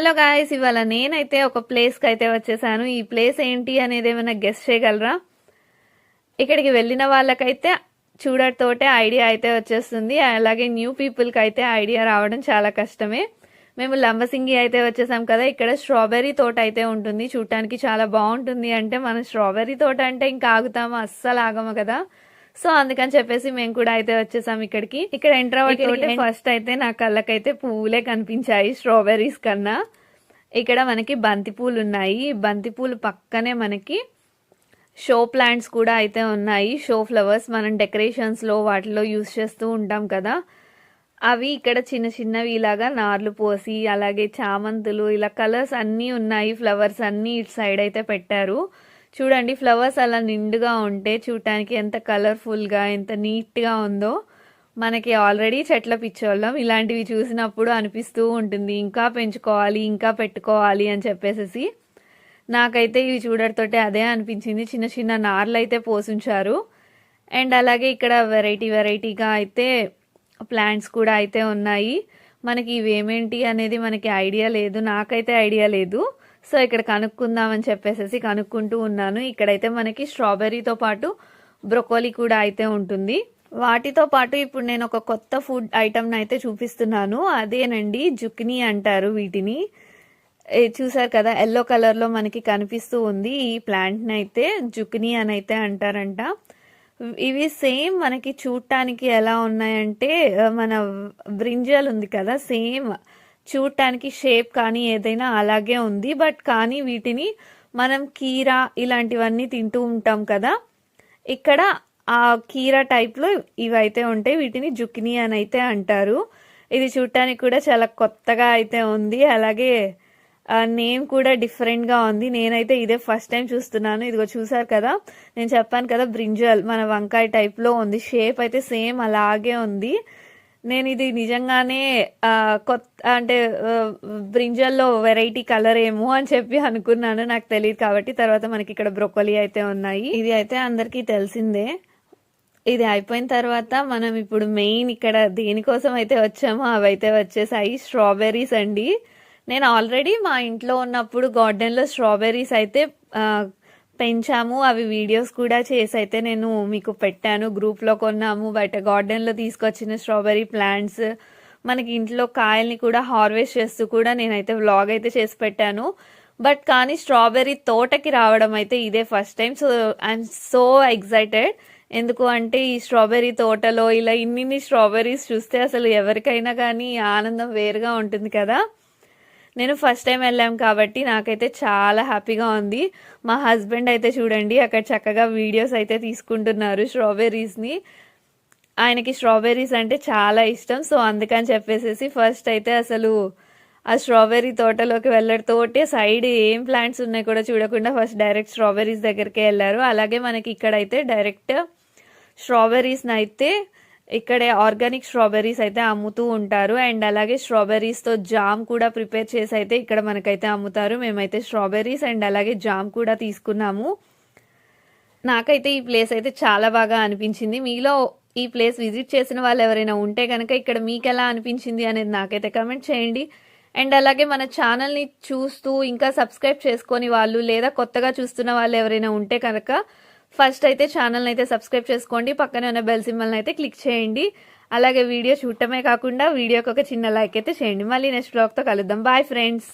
Hello guys ఇవాళ నేనైతే ఒక ప్లేస్కి అయితే వచ్చేసాను. ఈ ప్లేస్ ఏంటి అనేది ఏమైనా గెస్ట్ చేయగలరా? ఇక్కడికి వెళ్ళిన వాళ్ళకైతే చూడటతోటే ఐడియా అయితే వచ్చేస్తుంది. అలాగే న్యూ పీపుల్కి అయితే ఐడియా రావడం చాలా కష్టమే. మేము లంబసింగి అయితే వచ్చేసాం కదా ఇక్కడ స్ట్రాబెర్రీ తోట అయితే ఉంటుంది. చూడటానికి చాలా బాగుంటుంది అంటే మనం స్ట్రాబెర్రీ తోట అంటే ఇంకా ఆగుతాము అస్సలు ఆగము కదా. సో అందుకని చెప్పేసి మేము కూడా అయితే వచ్చేసాం ఇక్కడికి. ఇక్కడ ఎంటర్ అవ్వకపోతే ఫస్ట్ అయితే నా కళ్ళకైతే పువ్వులే కనిపించాయి స్ట్రాబెర్రీస్ కన్నా. ఇక్కడ మనకి బంతి పూలు ఉన్నాయి. బంతి పూలు పక్కనే మనకి షో ప్లాంట్స్ కూడా అయితే ఉన్నాయి. షో ఫ్లవర్స్ మనం డెకరేషన్స్లో వాటిలో యూస్ చేస్తూ ఉంటాం కదా. అవి ఇక్కడ చిన్న చిన్నవి ఇలాగా నార్లు పోసి అలాగే చామంతులు ఇలా కలర్స్ అన్నీ ఉన్నాయి. ఫ్లవర్స్ అన్నీ ఇటు సైడ్ అయితే పెట్టారు. చూడండి ఫ్లవర్స్ అలా నిండుగా ఉంటే చూడటానికి ఎంత కలర్ఫుల్గా ఎంత నీట్గా ఉందో మనకి ఆల్రెడీ చెట్ల పిచ్చోళ్ళం. ఇలాంటివి చూసినప్పుడు అనిపిస్తూ ఉంటుంది ఇంకా పెంచుకోవాలి ఇంకా పెట్టుకోవాలి అని చెప్పేసి నాకైతే ఇవి చూడటతోటే అదే అనిపించింది. చిన్న చిన్న నార్లు అయితే పోసుంచారు. అండ్ అలాగే ఇక్కడ వెరైటీ వెరైటీగా అయితే ప్లాంట్స్ కూడా అయితే ఉన్నాయి. మనకి ఇవేమేంటి అనేది మనకి ఐడియా లేదు. నాకైతే ఐడియా లేదు. సో ఇక్కడ కనుక్కుందామని చెప్పేసి కనుక్కుంటూ ఉన్నాను. ఇక్కడైతే మనకి స్ట్రాబెర్రీతో పాటు బ్రొకోలీ కూడా అయితే ఉంటుంది. వాటితో పాటు ఇప్పుడు నేను ఒక కొత్త ఫుడ్ ఐటమ్ని అయితే చూపిస్తున్నాను. అదేనండి జుక్ని అంటారు వీటిని. చూసారు కదా ఎల్లో కలర్లో మనకి కనిపిస్తూ ఉంది ఈ ప్లాంట్ని అయితే. జుక్ని అని అయితే అంటారంట. ఇవి సేమ్ మనకి చూడటానికి ఎలా ఉన్నాయంటే మన బ్రింజల్ ఉంది కదా సేమ్ చూడటానికి షేప్ కానీ ఏదైనా అలాగే ఉంది. బట్ కానీ వీటిని మనం కీరా ఇలాంటివన్నీ తింటూ ఉంటాం కదా. ఇక్కడ ఆ కీరా టైప్లో ఇవైతే ఉంటాయి. వీటిని జుక్ని అని అయితే అంటారు. ఇది చూడటానికి కూడా చాలా కొత్తగా అయితే ఉంది. అలాగే నేమ్ కూడా డిఫరెంట్గా ఉంది. నేనైతే ఇదే ఫస్ట్ టైం చూస్తున్నాను. ఇదిగో చూసారు కదా? నేను చెప్పాను కదా బ్రింజల్ మన వంకాయ టైప్లో ఉంది. షేప్ అయితే సేమ్ అలాగే ఉంది. నేను ఇది నిజంగానే కొత్త అంటే బ్రింజల్లో వెరైటీ కలర్ ఏమో అని చెప్పి అనుకున్నాను నాకు తెలియదు కాబట్టి. తర్వాత మనకి ఇక్కడ బ్రొకోలీ అయితే ఉన్నాయి. ఇది అయితే అందరికీ తెలిసిందే. ఇది అయిపోయిన తర్వాత మనం ఇప్పుడు మెయిన్ ఇక్కడ దేనికోసం అయితే వచ్చామో అవైతే వచ్చేసాయి స్ట్రాబెర్రీస్ అండి. నేను ఆల్రెడీ మా ఇంట్లో ఉన్నప్పుడు గార్డెన్లో స్ట్రాబెర్రీస్ అయితే పెంచాము అవి వీడియోస్ కూడా చేసి అయితే నేను మీకు పెట్టాను. గ్రూప్లో కొన్నాము బయట గార్డెన్లో తీసుకొచ్చిన స్ట్రాబెర్రీ ప్లాంట్స్. మనకి ఇంట్లో కాయల్ని కూడా హార్వెస్ట్ చేస్తూ కూడా నేనైతే వ్లాగ్ అయితే చేసి పెట్టాను. బట్ కానీ స్ట్రాబెర్రీ తోటకి రావడం అయితే ఇదే first time. So I'm so excited ఎందుకు అంటే ఈ స్ట్రాబెర్రీ తోటలో ఇలా ఇన్ని స్ట్రాబెర్రీస్ చూస్తే అసలు ఎవరికైనా కానీ ఆనందం వేరుగా ఉంటుంది కదా. నేను ఫస్ట్ టైం వెళ్ళాం కాబట్టి నాకైతే చాలా హ్యాపీగా ఉంది. మా హస్బెండ్ అయితే చూడండి అక్కడ చక్కగా వీడియోస్ అయితే తీసుకుంటున్నారు స్ట్రాబెర్రీస్ని ఆయనకి స్ట్రాబెర్రీస్ అంటే చాలా ఇష్టం. సో అందుకని చెప్పేసేసి ఫస్ట్ అయితే అసలు ఆ స్ట్రాబెర్రీ తోటలోకి వెళ్ళడంతోటే సైడ్ ఏం ప్లాంట్స్ ఉన్నాయి కూడా చూడకుండా ఫస్ట్ డైరెక్ట్ స్ట్రాబెర్రీస్ దగ్గరికి వెళ్ళారు. అలాగే మనకి ఇక్కడైతే డైరెక్ట్ స్ట్రాబెర్రీస్ని అయితే ఇక్కడే ఆర్గానిక్ స్ట్రాబెర్రీస్ అయితే అమ్ముతూ ఉంటారు. అండ్ అలాగే స్ట్రాబెర్రీస్తో జామ్ కూడా ప్రిపేర్ చేసి అయితే ఇక్కడ మనకైతే అమ్ముతారు. మేమైతే స్ట్రాబెర్రీస్ అండ్ అలాగే జామ్ కూడా తీసుకున్నాము. నాకైతే ఈ ప్లేస్ అయితే చాలా బాగా అనిపించింది. మీలో ఈ ప్లేస్ విజిట్ చేసిన వాళ్ళు ఎవరైనా ఉంటే కనుక ఇక్కడ మీకు ఎలా అనిపించింది అనేది నాకైతే కమెంట్ చేయండి. అండ్ అలాగే మన ఛానల్ని చూస్తూ ఇంకా సబ్స్క్రైబ్ చేసుకొని వాళ్ళు లేదా కొత్తగా చూస్తున్న వాళ్ళు ఎవరైనా ఉంటే కనుక ఫస్ట్ అయితే ఛానల్ని అయితే సబ్స్క్రైబ్ చేసుకోండి. పక్కనే ఉన్న బెల్ సింబల్ని అయితే క్లిక్ చేయండి. అలాగే వీడియో చూడటమే కాకుండా వీడియోకి ఒక చిన్న లైక్ అయితే చేయండి. మళ్ళీ నెక్స్ట్ బ్లాగ్తో కలుద్దాం. Bye friends